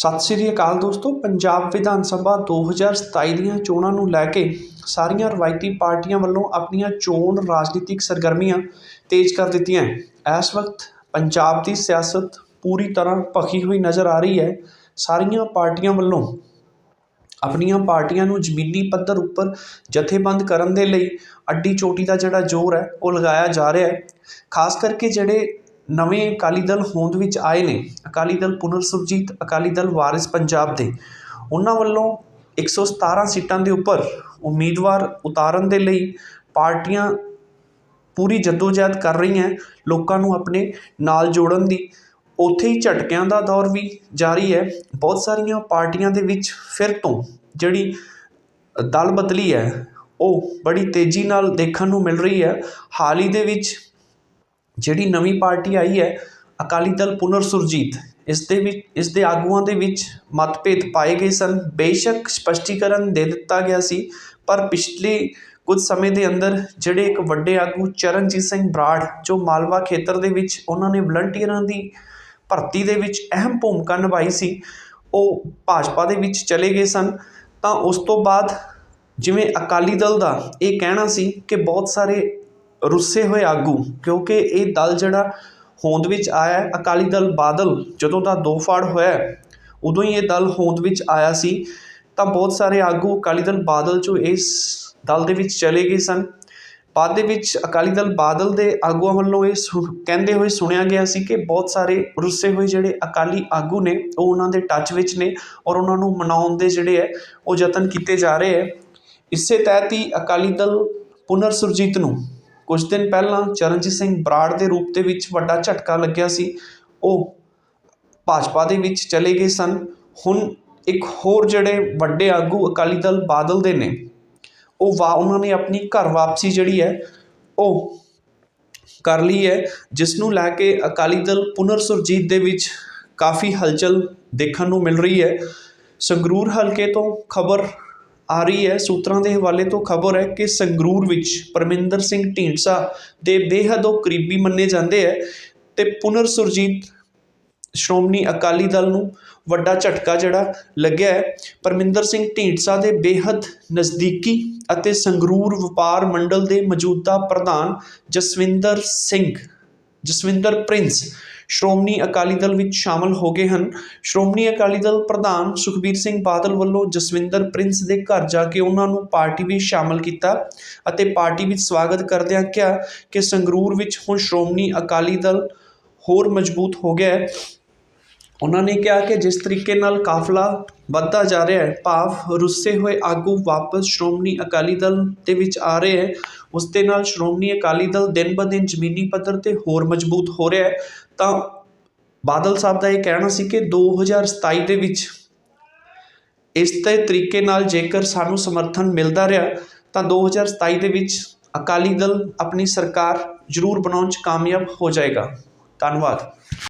ਸਤਿ ਸ੍ਰੀ ਅਕਾਲ ਦੋਸਤੋ, ਪੰਜਾਬ ਵਿਧਾਨ ਸਭਾ 2027 ਦੀਆਂ ਚੋਣਾਂ ਨੂੰ ਲੈ ਕੇ ਸਾਰੀਆਂ ਰਵਾਇਤੀ ਪਾਰਟੀਆਂ ਵੱਲੋਂ ਆਪਣੀਆਂ ਚੋਣ ਰਾਜਨੀਤਿਕ ਸਰਗਰਮੀਆਂ ਤੇਜ਼ ਕਰ ਦਿੱਤੀਆਂ ਹੈ। ਇਸ ਵਕਤ ਪੰਜਾਬ ਦੀ ਸਿਆਸਤ ਪੂਰੀ ਤਰ੍ਹਾਂ ਭਖੀ ਹੋਈ ਨਜ਼ਰ ਆ ਰਹੀ ਹੈ ਸਾਰੀਆਂ ਪਾਰਟੀਆਂ ਵੱਲੋਂ ਆਪਣੀਆਂ ਪਾਰਟੀਆਂ ਨੂੰ ਜ਼ਮੀਨੀ ਪੱਧਰ ਉੱਪਰ ਜਥੇਬੰਦ ਕਰਨ ਦੇ ਲਈ ਅੱਡੀ ਚੋਟੀ ਦਾ ਜਿਹੜਾ ਜ਼ੋਰ ਹੈ, ਉਹ ਲਗਾਇਆ ਜਾ ਰਿਹਾ ਹੈ ਖਾਸ ਕਰਕੇ ਜਿਹੜੇ ਨਵੇਂ ਅਕਾਲੀ ਦਲ ਹੋਂਦ ਵਿੱਚ ਆਏ ਨੇ। ਅਕਾਲੀ ਦਲ ਪੁਨਰ ਸੁਰਜੀਤ, ਅਕਾਲੀ ਦਲ ਵਾਰਿਸ ਪੰਜਾਬ ਦੇ। ਉਹਨਾਂ ਵੱਲੋਂ 117 ਸੀਟਾਂ ਦੇ ਉੱਪਰ ਉਮੀਦਵਾਰ ਉਤਾਰਨ ਦੇ ਲਈ ਪਾਰਟੀਆਂ ਪੂਰੀ ਜਦੋਜਹਿਦ ਕਰ ਰਹੀਆਂ ਲੋਕਾਂ ਨੂੰ ਆਪਣੇ ਨਾਲ ਜੋੜਨ ਦੀ ਉੱਥੇ ਹੀ ਝਟਕਿਆਂ ਦਾ ਦੌਰ ਵੀ ਜਾਰੀ ਹੈ ਬਹੁਤ ਸਾਰੀਆਂ ਪਾਰਟੀਆਂ ਦੇ ਵਿੱਚ ਫਿਰ ਤੋਂ ਜਿਹੜੀ ਦਲ ਬਦਲੀ ਹੈ ਉਹ ਬੜੀ ਤੇਜ਼ੀ ਨਾਲ ਦੇਖਣ ਨੂੰ ਮਿਲ ਰਹੀ ਹੈ ਹਾਲ ਹੀ ਦੇ ਵਿੱਚ ਜਿਹੜੀ ਨਵੀਂ ਪਾਰਟੀ ਆਈ ਹੈ, ਅਕਾਲੀ ਦਲ ਪੁਨਰ ਸੁਰਜੀਤ, ਇਸ ਦੇ ਵਿੱਚ, ਇਸ ਦੇ ਆਗੂਆਂ ਦੇ ਵਿੱਚ ਮਤਭੇਦ ਪਾਏ ਗਏ ਸਨ। ਬੇਸ਼ੱਕ ਸਪਸ਼ਟੀਕਰਨ ਦੇ ਦਿੱਤਾ ਗਿਆ ਸੀ, ਪਰ ਪਿਛਲੇ ਕੁਝ ਸਮੇਂ ਦੇ ਅੰਦਰ ਜਿਹੜੇ ਇੱਕ ਵੱਡੇ ਆਗੂ ਚਰਨਜੀਤ ਸਿੰਘ ਬਰਾੜ, ਜੋ ਮਾਲਵਾ ਖੇਤਰ ਦੇ ਵਿੱਚ ਉਹਨਾਂ ਨੇ ਵਲੰਟੀਅਰਾਂ ਦੀ ਭਰਤੀ ਦੇ ਵਿੱਚ ਅਹਿਮ ਭੂਮਿਕਾ ਨਿਭਾਈ ਸੀ, ਉਹ ਭਾਜਪਾ ਦੇ ਵਿੱਚ ਚਲੇ ਗਏ ਸਨ। ਤਾਂ ਉਸ ਤੋਂ ਬਾਅਦ ਜਿਵੇਂ ਅਕਾਲੀ ਦਲ ਦਾ ਇਹ ਕਹਿਣਾ ਸੀ ਕਿ ਬਹੁਤ ਸਾਰੇ ਰੁੱਸੇ ਹੋਏ ਆਗੂ, ਕਿਉਂਕਿ ਇਹ ਦਲ ਜਿਹੜਾ ਹੋਂਦ ਵਿੱਚ ਆਇਆ ਅਕਾਲੀ ਦਲ ਬਾਦਲ ਜਦੋਂ ਦਾ ਦੋ ਫਾੜ ਹੋਇਆ ਉਦੋਂ ਹੀ ਇਹ ਦਲ ਹੋਂਦ ਵਿੱਚ ਆਇਆ ਸੀ। ਤਾਂ ਬਹੁਤ ਸਾਰੇ ਆਗੂ ਅਕਾਲੀ ਦਲ ਬਾਦਲ ਚੋਂ ਇਸ ਦਲ ਦੇ ਵਿੱਚ ਚਲੇ ਗਏ ਸਨ। ਬਾਅਦ ਦੇ ਵਿੱਚ ਅਕਾਲੀ ਦਲ ਬਾਦਲ ਦੇ ਆਗੂਆਂ ਵੱਲੋਂ ਇਹ ਸੁ- ਕਹਿੰਦੇ ਹੋਏ ਸੁਣਿਆ ਗਿਆ ਸੀ ਕਿ ਬਹੁਤ ਸਾਰੇ ਰੁੱਸੇ ਹੋਏ ਜਿਹੜੇ ਅਕਾਲੀ ਆਗੂ ਨੇ, ਉਹ ਉਹਨਾਂ ਦੇ ਟੱਚ ਵਿੱਚ ਨੇ ਔਰ ਉਹਨਾਂ ਨੂੰ ਮਨਾਉਣ ਦੇ ਜਿਹੜੇ ਹੈ, ਉਹ ਯਤਨ ਕੀਤੇ ਜਾ ਰਹੇ ਹੈ। ਇਸੇ ਤਹਿਤ ਹੀ ਅਕਾਲੀ ਦਲ ਪੁਨਰ ਸੁਰਜੀਤ ਨੂੰ ਕੁਝ ਦਿਨ ਪਹਿਲਾਂ ਚਰਨਜੀਤ ਸਿੰਘ ਬਰਾੜ ਦੇ ਰੂਪ ਦੇ ਵਿੱਚ ਵੱਡਾ ਝਟਕਾ ਲੱਗਿਆ ਸੀ। ਉਹ ਭਾਜਪਾ ਦੇ ਵਿੱਚ ਚਲੇ ਗਏ ਸਨ। ਹੁਣ ਇੱਕ ਹੋਰ ਜਿਹੜੇ ਵੱਡੇ ਆਗੂ ਅਕਾਲੀ ਦਲ ਬਾਦਲ ਦੇ ਨੇ, ਉਹ ਵਾ, ਉਹਨਾਂ ਨੇ ਆਪਣੀ ਘਰ ਵਾਪਸੀ ਜਿਹੜੀ ਹੈ, ਉਹ ਕਰ ਲਈ ਹੈ, ਜਿਸ ਨੂੰ ਲੈ ਕੇ ਅਕਾਲੀ ਦਲ ਪੁਨਰ ਸੁਰਜੀਤ ਦੇ ਵਿੱਚ ਕਾਫੀ ਹਲਚਲ ਦੇਖਣ ਨੂੰ ਮਿਲ ਰਹੀ ਹੈ। ਸੰਗਰੂਰ ਹਲਕੇ ਤੋਂ ਖਬਰ ਆ ਰਹੀ ਹੈ। ਸੂਤਰਾਂ ਦੇ ਹਵਾਲੇ ਤੋਂ ਖਬਰ ਹੈ ਕਿ ਸੰਗਰੂਰ ਵਿੱਚ ਪਰਮਿੰਦਰ ਸਿੰਘ ਢੀਂਡਸਾ ਦੇ ਬੇਹੱਦ ਉਹ ਕਰੀਬੀ ਮੰਨੇ ਜਾਂਦੇ ਹੈ ਤੇ ਪੁਨਰ ਸੁਰਜੀਤ ਸ਼੍ਰੋਮਣੀ ਅਕਾਲੀ ਦਲ ਨੂੰ ਵੱਡਾ ਝਟਕਾ ਜਿਹੜਾ ਲੱਗਿਆ ਹੈ। ਪਰਮਿੰਦਰ ਸਿੰਘ ਢੀਂਡਸਾ ਦੇ ਬੇਹੱਦ ਨਜ਼ਦੀਕੀ ਅਤੇ ਸੰਗਰੂਰ ਵਪਾਰ ਮੰਡਲ ਦੇ ਮੌਜੂਦਾ ਪ੍ਰਧਾਨ ਜਸਵਿੰਦਰ ਸਿੰਘ, ਜਸਵਿੰਦਰ ਪ੍ਰਿੰਸ ਸ਼੍ਰੋਮਣੀ ਅਕਾਲੀ ਦਲ ਵਿੱਚ ਸ਼ਾਮਲ ਹੋ ਗਏ ਹਨ। ਸ਼੍ਰੋਮਣੀ ਅਕਾਲੀ ਦਲ ਪ੍ਰਧਾਨ ਸੁਖਬੀਰ ਸਿੰਘ ਬਾਦਲ ਵੱਲੋਂ ਜਸਵਿੰਦਰ ਪ੍ਰਿੰਸ ਦੇ ਘਰ ਜਾ ਕੇ ਉਹਨਾਂ ਨੂੰ ਪਾਰਟੀ ਵਿੱਚ ਸ਼ਾਮਲ ਕੀਤਾ ਅਤੇ ਪਾਰਟੀ ਵਿੱਚ ਸਵਾਗਤ ਕਰਦਿਆਂ ਕਿਹਾ ਕਿ ਸੰਗਰੂਰ ਵਿੱਚ ਹੁਣ ਸ਼੍ਰੋਮਣੀ ਅਕਾਲੀ ਦਲ ਹੋਰ ਮਜ਼ਬੂਤ ਹੋ ਗਿਆ ਹੈ। ਉਹਨਾਂ ਨੇ ਕਿਹਾ ਕਿ ਜਿਸ ਤਰੀਕੇ ਨਾਲ ਕਾਫਲਾ ਵੱਧਦਾ ਜਾ ਰਿਹਾ ਹੈ, ਭਾਵ ਰੁੱਸੇ ਹੋਏ ਆਗੂ ਵਾਪਸ ਸ਼੍ਰੋਮਣੀ ਅਕਾਲੀ ਦਲ ਦੇ ਵਿੱਚ ਆ ਰਹੇ ਹੈ, ਉਸ ਦੇ ਨਾਲ ਸ਼੍ਰੋਮਣੀ ਅਕਾਲੀ ਦਲ ਦਿਨ ਬ ਦਿਨ ਜ਼ਮੀਨੀ ਪੱਧਰ ਤੇ ਹੋਰ ਮਜ਼ਬੂਤ ਹੋ ਰਿਹਾ ਤਾਂ ਬਾਦਲ ਸਾਹਿਬ ਦਾ ਇਹ ਕਹਿਣਾ ਸੀ ਕਿ 2027 ਦੇ ਵਿੱਚ ਇਸ ਦੇ ਤਰੀਕੇ ਨਾਲ ਜੇਕਰ ਸਾਨੂੰ ਸਮਰਥਨ ਮਿਲਦਾ ਰਿਹਾ, ਤਾਂ 2027 ਦੇ ਵਿੱਚ ਅਕਾਲੀ ਦਲ ਆਪਣੀ ਸਰਕਾਰ ਜ਼ਰੂਰ ਬਣਾਉਣ 'ਚ ਕਾਮਯਾਬ ਹੋ ਜਾਏਗਾ। ਧੰਨਵਾਦ।